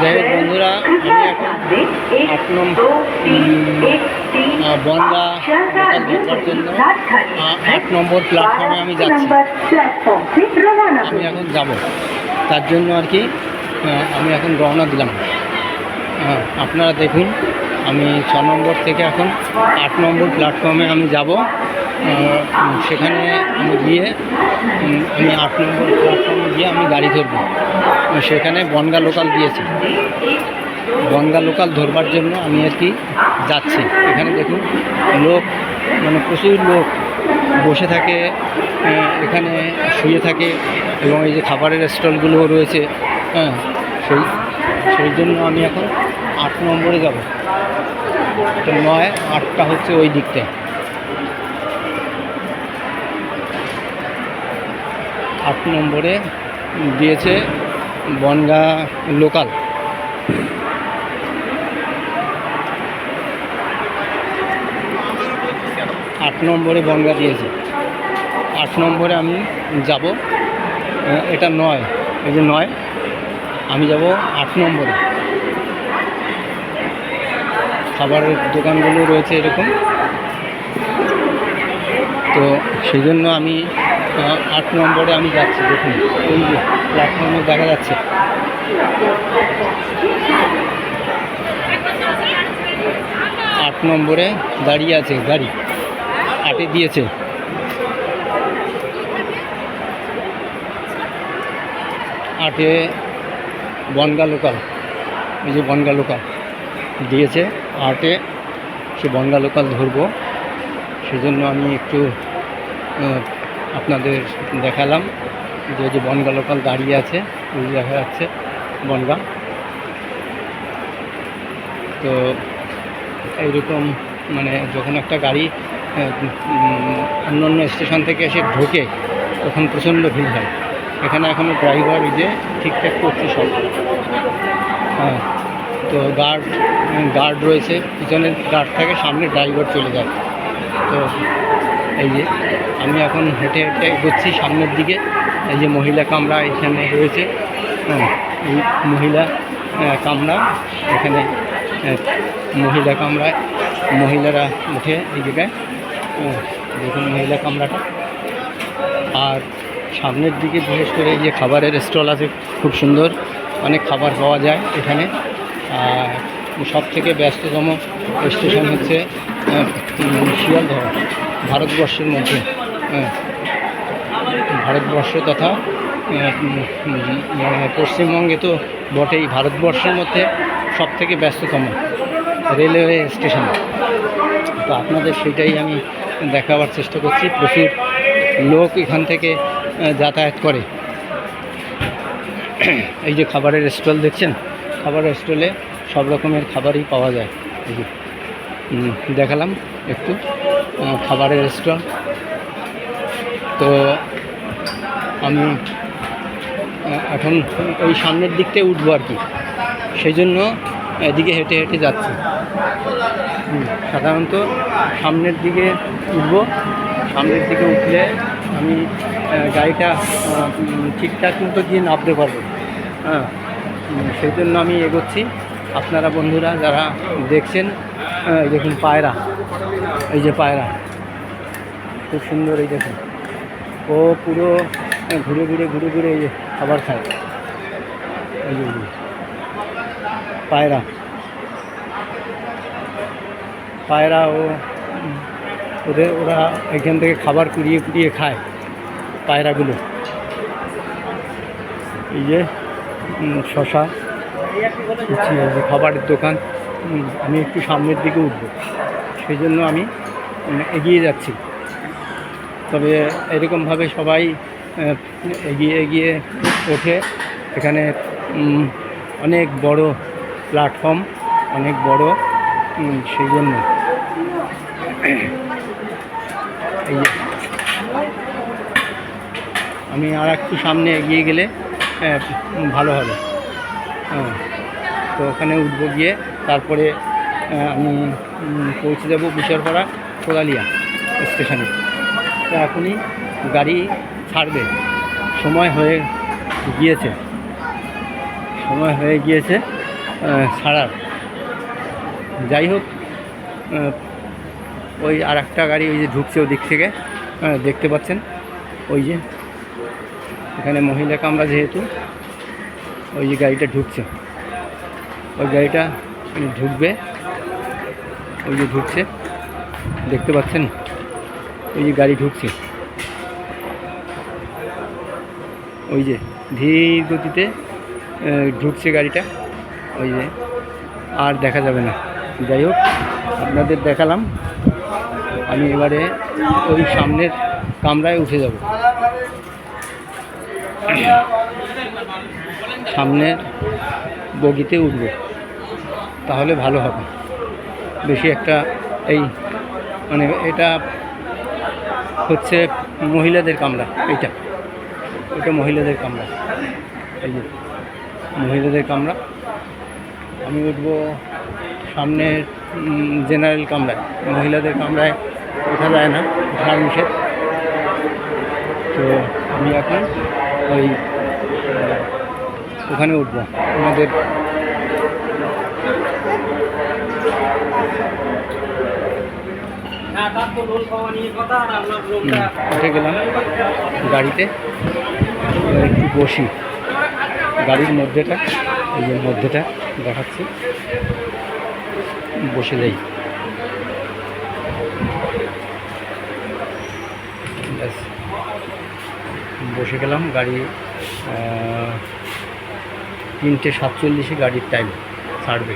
যাই হোক বন্ধুরা আমি এখন আট নম্বর বনগা লোকাল জন্য আট নম্বর প্ল্যাটফর্মে আমি যাচ্ছি। আমি এখন যাব। তার জন্য আর কি আমি এখন রওনা দিলাম। হ্যাঁ, আপনারা দেখুন আমি ছ নম্বর থেকে এখন আট নম্বর প্ল্যাটফর্মে আমি যাব। সেখানে আমি গিয়ে আমি আট নম্বর প্ল্যাটফর্মে গিয়ে আমি গাড়ি ধরবো। সেখানে বনগা লোকাল দিয়েছি। বনগা লোকাল ধরবার জন্য আমি আর কি যাচ্ছি। এখানে দেখুন, লোক মানে প্রচুর লোক বসে থাকে এখানে শুয়ে থাকে এবং এই যে খাবারের স্টলগুলো রয়েছে হ্যাঁ সেই সেই জন্য আমি এখন আট নম্বরে যাব। তো নয়, আটটা হচ্ছে ওই দিকটায়। আট নম্বরে দিয়েছে বনগা লোকাল। আট নম্বরে বনগা দিয়েছে। আট নম্বরে আমি যাব এটা নয়, এই যে নয়, আমি যাব আট নম্বরে। খাবারের দোকানগুলো রয়েছে এরকম। তো সেই জন্য আমি আট নম্বরে আমি যাচ্ছি, দেখুন ওই যে প্ল্যাটফর্মে দেখা যাচ্ছে। আট নম্বরে দাঁড়িয়ে আছে, গাড়ি। আটে দিয়েছে। আটে বনগা লোকাল এই যে বনগা লোকাল দিয়েছে, আটে সে বনগা লোকাল ধরবো। সেজন্য আমি একটু আপনাদের দেখালাম যে যে বনগা লোকাল দাঁড়িয়ে আছে দেখা যাচ্ছে বনগা। তো এইরকম মানে যখন একটা গাড়ি অন্য অন্য স্টেশন থেকে এসে ঢোকে, তখন প্রচণ্ড ভিড় হয়। এখানে এখনও ড্রাইভার যে ঠিকঠাক করছে সব। হ্যাঁ তো গার্ড গার্ড রয়েছে, পিছনের গার্ড থাকে, সামনে ড্রাইভার চলে যায়। তো এই যে আমি এখন হেঁটে হেঁটে এগোচ্ছি সামনের দিকে। এই যে মহিলা কামরা এখানে রয়েছে। হ্যাঁ, এই মহিলা কামরা এখানে মহিলা কামরায় মহিলারা উঠে এই জায়গায়। দেখুন মহিলা কামরাটা। আর সামনের দিকে বিশেষ করে এই যে খাবারের স্টল আছে খুব সুন্দর। অনেক খাবার পাওয়া যায় এখানে। আর সব থেকে ব্যস্ততম স্টেশন হচ্ছে শিয়ালদহ। ভারতবর্ষের মধ্যে হ্যাঁ, ভারতবর্ষ তথা পশ্চিমবঙ্গে তো বটেই ভারতবর্ষের মধ্যে সব থেকে ব্যস্ততম রেলওয়ে স্টেশন। তো আপনাদের সেটাই আমি দেখাবার চেষ্টা করছি প্রচুর লোক এখান থেকে যাতায়াত করে। এই যে খাবারের স্টল দেখছেন খাবারের স্টলে সব রকমের খাবারই পাওয়া যায়। দেখালাম একটু। খাবারের রেস্টুরেন্ট তো আমি এখন ওই সামনের দিকটায় উঠবো আর কি। সেই জন্য এদিকে হেঁটে হেঁটে যাচ্ছি। সাধারণত সামনের দিকে উঠবো। সামনের দিকে উঠলে আমি গাড়িটা ঠিকঠাক মতো দিয়ে নামতে পারব। হ্যাঁ সেই জন্য আমি এগোচ্ছি। আপনারা বন্ধুরা যারা দেখছেন এই দেখুন পায়রা। এই যে পায়রা। খুব সুন্দর এই দেখুন। ও পুরো ঘুরে ঘুরে ঘুরে ঘুরে এই যে খাবার খায়। এই যে পায়রা। পায়রা ও, ওদের, ওরা এখান থেকে খাবার কুড়িয়ে কুড়িয়ে খায় পায়রাগুলো। এই যে শশা খাবারের দোকান। আমি একটু সামনের দিকে উঠবো। সেই জন্য আমি এগিয়ে যাচ্ছি। তবে এরকমভাবে সবাই এগিয়ে এগিয়ে ওঠে। এখানে অনেক বড় প্ল্যাটফর্ম, অনেক বড় সেই জন্য। আমি আর একটু সামনে এগিয়ে গেলে ভালো হবে। হ্যাঁ তো ওখানে উঠবো গিয়ে। তারপরে আমি পৌঁছে যাব বিশরপাড়া কোদালিয়া স্টেশনে। তো এখনই গাড়ি ছাড়বে। সময় হয়ে গিয়েছে। সময় হয়ে গিয়েছে ছাড়ার। যাই হোক ওই আর একটা গাড়ি ওই যে ঢুকছে ওদিক থেকে দেখতে পাচ্ছেন? ওই যে, এখানে মহিলা কামরা যেহেতু, ওই যে গাড়িটা ঢুকছে। ওই গাড়িটা ঢুকবে। ওই যে ঢুকছে। দেখতে পাচ্ছেন? ওই যে গাড়ি ঢুকছে। ওই যে ধীর গতিতে ঢুকছে গাড়িটা। ওই যে। আর দেখা যাবে না। যাই হোক, আপনাদের দেখালাম। আমি এবারে ওই সামনের কামরায় উঠে যাব। সামনের বগিতে উঠব। তাহলে ভালো হবে। বেশি একটা এই মানে এটা হচ্ছে মহিলাদের কামরা এইটা। এটা মহিলাদের কামরা এই যে, মহিলাদের কামরা আমি উঠব সামনের জেনারেল কামরায় মহিলাদের কামরায় ওঠা যায় না ওঠার নিষেধ। তো আমি এখন ওই ওখানে উঠবো। আমাদের উঠে গেলাম গাড়িতে। একটু বসি। গাড়ির মধ্যেটা, এই যে মধ্যেটা দেখাচ্ছি। বসে যাই বসে গেলাম গাড়ি তিনটে সাতচল্লিশে গাড়ির টাইম ছাড়বে